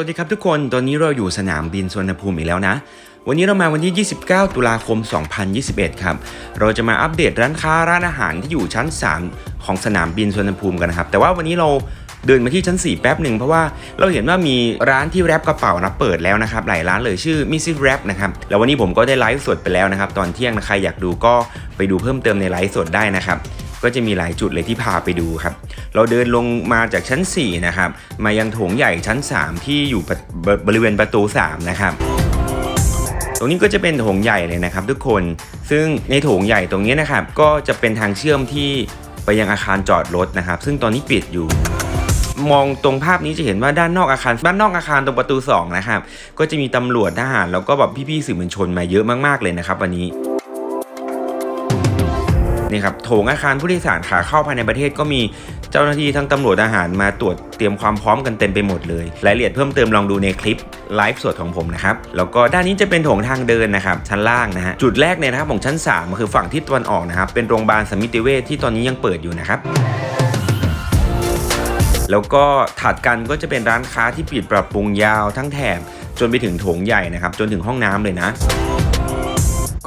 วัสดีครับทุกคน ตอนนี้เราอยู่สนามบินสุวรรณภูมิอีกแล้วนะ วันนี้เรามาวันที่ 29 ตุลาคม 2021 ครับ เราจะมาอัปเดตร้านค้าร้านอาหารที่อยู่ชั้น 3 ของสนามบินสุวรรณภูมิกันนะครับ แต่ว่าวันนี้เราเดินมาที่ชั้น 4 แป๊บหนึ่งเพราะว่าเราเห็นว่ามีร้านที่แรปกระเป๋านะเปิดแล้วนะครับ หลายร้านเลยชื่อ Mrs. Rap นะครับ แล้ววันนี้ผมก็ได้ไลฟ์สดไปแล้วนะครับ ตอนเที่ยงนะใครอยากดูก็ไปดูเพิ่มเติมในไลฟ์สดได้นะครับ ก็จะมีหลายจุดเลยที่พาไปดูครับ เราเดินลงมาจากชั้น 4 นะครับ มายังโถงใหญ่ชั้น 3 ที่อยู่บบริเวณประตู 3 นะครับตรงนี้ก็จะเป็นโถงใหญ่เลยนะครับ ทุกคน ซึ่งในโถงใหญ่ตรงนี้นะครับ ก็จะเป็นทางเชื่อมที่ไปยังอาคารจอดรถนะครับ ซึ่งตอนนี้ปิดอยู่ มองตรงภาพนี้จะเห็นว่าด้านนอกอาคารด้านนอกอาคารตรงประตู2นะครับ ก็จะมีตำรวจทหารแล้วก็แบบพี่ๆสื่อมวลชนมาเยอะมากๆเลยนะครับ วันนี้ นี่ครับโถงอาคารผู้โดยสารขาเข้าภายในประเทศก็มีเจ้าหน้าที่ทั้งตำรวจทหารมาตรวจเตรียมความพร้อมกันเต็มไปหมดเลย รายละเอียดเพิ่มเติมลองดูในคลิปไลฟ์สดของผมนะครับ แล้วก็ด้านนี้จะเป็นโถงทางเดินนะครับ ชั้นล่างนะฮะ จุดแรกเนี่ยนะครับของชั้น 3 คือฝั่งทิศตะวันออกนะครับ เป็นโรงพยาบาลสมิติเวชที่ตอนนี้ยังเปิดอยู่นะครับแล้วก็ถัดกันก็จะเป็นร้านค้าที่ปิดปรับปรุงยาวทั้งแถบจนไปถึงโถงใหญ่นะครับ จนถึงห้องน้ำเลยนะ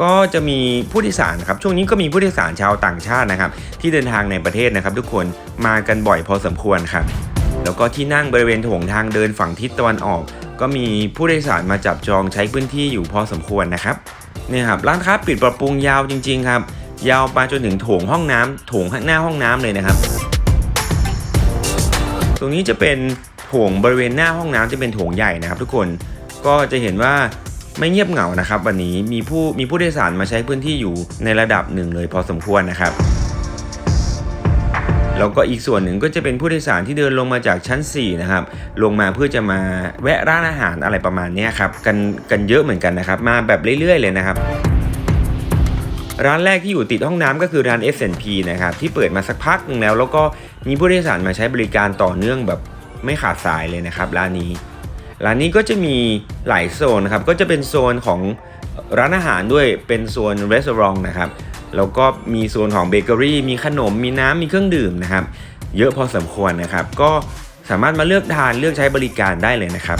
ก็จะมีผู้โดยสารครับช่วงนี้ก็มีผู้โดยสารชาวต่างชาตินะครับ ที่เดินทางในประเทศนะครับ ทุกคนมากันบ่อยพอสมควรครับ แล้วก็ที่นั่งบริเวณโถงทางเดินฝั่งทิศตะวันออก ก็มีผู้โดยสารมาจับจองใช้พื้นที่อยู่พอสมควรนะครับเนี่ยครับร้านค้าปิดปรับปรุงยาวจริง ๆ ครับ ยาวไปจนถึงโถงห้องน้ำโถงหน้าห้องน้ำเลยนะครับ ตรงนี้จะเป็นโถงบริเวณหน้าห้องน้ำจะเป็นโถงใหญ่นะครับ ทุกคนก็จะเห็นว่า ไม่เงียบเหงานะครับ วันนี้มีผู้มีผู้โดยสารมาใช้พื้นที่อยู่ในระดับหนึ่งเลยพอสมควรนะครับแล้วก็อีกส่วนหนึ่งก็จะเป็นผู้โดยสารที่เดินลงมาจากชั้น 4 นะครับ ลงมาเพื่อจะมาแวะร้านอาหารอะไรประมาณนี้ครับกันกันเยอะเหมือนกันนะครับ มาแบบเรื่อยๆ เลยนะครับ ร้านแรกที่อยู่ติดห้องน้ำก็คือร้าน S&P นะครับที่เปิดมาสักพักหนึ่งแล้ว แล้วก็มีผู้โดยสารมาใช้บริการต่อเนื่องแบบไม่ขาดสายเลยนะครับร้านนี้ ร้านนี้ก็จะมีหลายโซนนะครับก็จะเป็นโซนของร้านอาหารด้วยเป็นโซนรีสอร์ทนะครับแล้วก็มีโซนของเบเกอรี่มีขนมมีน้ำมีเครื่องดื่มนะครับ เยอะพอสมควรนะครับ ก็สามารถมาเลือกทานเลือกใช้บริการได้เลยนะครับ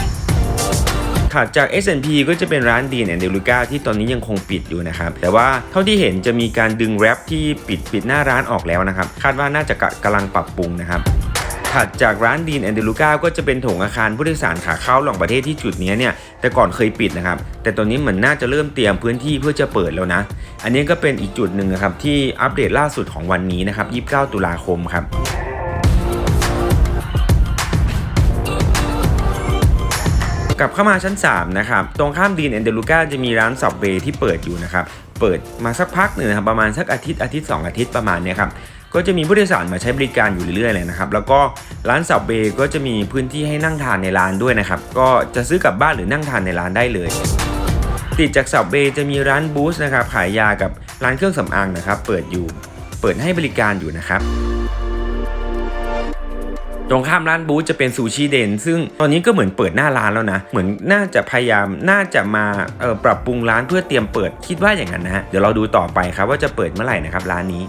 ถัดจาก S&P ก็จะเป็นร้านดีนแอนเดลูก้าที่ตอนนี้ยังคงปิดอยู่นะครับ แต่ว่าเท่าที่เห็นจะมีการดึงแรปที่ปิดปิดหน้าร้านออกแล้วนะครับ คาดว่าน่าจะกำลังปรับปรุงนะครับ ถัดจากร้านดีนแอนเดลูก้าก็จะเป็นโถงอาคารผู้โดยสารขาเข้าหลงประเทศที่จุดนี้เนี่ยแต่ก่อนเคยปิดนะครับ แต่ตอนนี้เหมือนน่าจะเริ่มเตรียมพื้นที่เพื่อจะเปิดแล้วนะ อันนี้ก็เป็นอีกจุดหนึ่งนะครับที่อัปเดตล่าสุดของวันนี้นะครับ 29 ตุลาคมครับกลับเข้ามาชั้น 3 นะครับ ตรงข้ามดีนแอนเดลูก้าจะมีร้านสับเวที่เปิดอยู่นะครับ เปิดมาสักพักหนึ่งนะครับประมาณสักอาทิตย์อาทิตย์ 2 อาทิตย์ประมาณเนี้ยครับ ก็จะมีผู้โดยสารมาใช้บริการอยู่เรื่อยๆเลยนะครับ แล้วก็ร้านสับเวก็จะมีพื้นที่ให้นั่งทานในร้านด้วยนะครับ ก็จะซื้อกลับบ้านหรือนั่งทานในร้านได้เลย ติดจากสับเวจะมีร้านบูสนะครับ ขายยากับร้านเครื่องสำอางนะครับ เปิดอยู่ เปิดให้บริการอยู่นะครับ ตรงข้ามร้านบูธจะเป็นซูชิเดนซึ่งตอนนี้ก็เหมือนเปิดหน้าร้านแล้วนะ เหมือนน่าจะพยายามน่าจะมาออปรับปรุงร้านเพื่อเตรียมเปิดคิดว่าอย่างนั้นนะฮะ เดี๋ยวเราดูต่อไปครับว่าจะเปิดเมื่อไหร่นะครับร้านนี้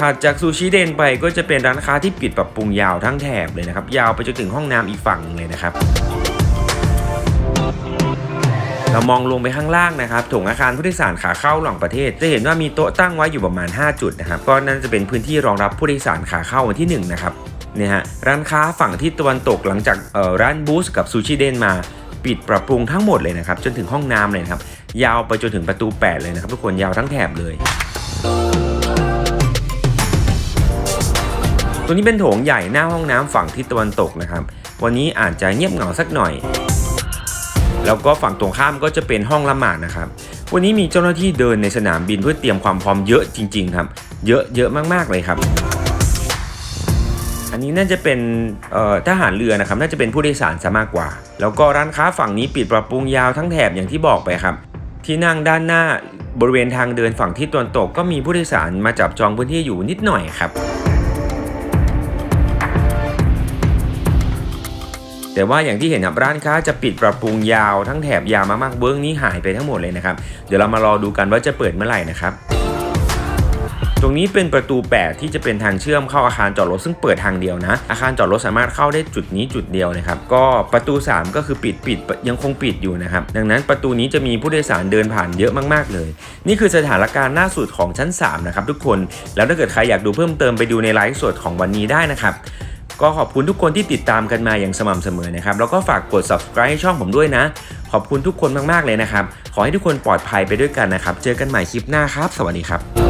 ถัดจากซูชิเดนไปก็จะเป็นร้านค้าที่ปิดปรับปรุงยาวทั้งแถบเลยนะครับ ยาวไปจนถึงห้องน้ำอีกฝั่งเลยนะครับเรามองลงไปข้างล่างนะครับถงอาคารผู้โดยสารขาเข้าหลังประเทศ จะเห็นว่ามีโต๊ะตั้งไว้อยู่ประมาณ 5 จุดนะครับ ก็นั่นจะเป็นพื้นที่รองรับผู้โดยสารขาเข้าวันที่ 1 นะครับเนี่ยฮะร้านค้าฝั่งที่ตะวันตกหลังจากร้านบูสกับซูชิเดนมาปิดปรับปรุงทั้งหมดเลยนะครับจนถึงห้องน้ำเลยนะครับยาวไปจนถึงประตู 8 เลยนะครับทุกคนยาวทั้งแถบเลย ตัวนี้เป็นโถงใหญ่หน้าห้องน้ำฝั่งทิศตะวันตกนะครับ วันนี้อาจจะเงียบเหงาสักหน่อย แล้วก็ฝั่งตรงข้ามก็จะเป็นห้องละหมาดนะครับ วันนี้มีเจ้าหน้าที่เดินในสนามบินเพื่อเตรียมความพร้อมเยอะจริง ๆ ครับ เยอะเยอะมากๆเลยครับ อันนี้น่าจะเป็นทหารเรือนะครับ น่าจะเป็นผู้โดยสารซะมากกว่า แล้วก็ร้านค้าฝั่งนี้ปิดปรับปรุงยาวทั้งแถบอย่างที่บอกไปครับ ที่นั่งด้านหน้าบริเวณทางเดินฝั่งทิศตะวันตกก็มีผู้โดยสารมาจับจองพื้นที่อยู่นิดหน่อยครับ แต่ว่าอย่างที่เห็นครับร้านค้าจะปิดปรับปรุงยาวทั้งแถบยาวมากๆเบื้องนี้หายไปทั้งหมดเลยนะครับ เดี๋ยวเรามารอดูกันว่าจะเปิดเมื่อไหร่นะครับตรงนี้เป็นประตู 8 ที่จะเป็นทางเชื่อมเข้าอาคารจอดรถซึ่งเปิดทางเดียวนะ อาคารจอดรถสามารถเข้าได้จุดนี้จุดเดียวนะครับ ก็ประตู 3 ก็คือปิดปิดยังคงปิดอยู่นะครับ ดังนั้นประตูนี้จะมีผู้โดยสารเดินผ่านเยอะมากๆเลย นี่คือสถานการณ์ล่าสุดของชั้น 3 นะครับทุกคน แล้วถ้าเกิดใครอยากดูเพิ่มเติมไปดูในไลฟ์สดของวันนี้ได้นะครับ ก็ขอบคุณทุกคนที่ติดตามกันมาอย่างสม่ำเสมอนะครับ แล้วก็ฝากกด subscribe ให้ช่องผมด้วยนะ ขอบคุณทุกคนมากๆเลยนะครับ ขอให้ทุกคนปลอดภัยไปด้วยกันนะครับ เจอกันใหม่คลิปหน้าครับ สวัสดีครับ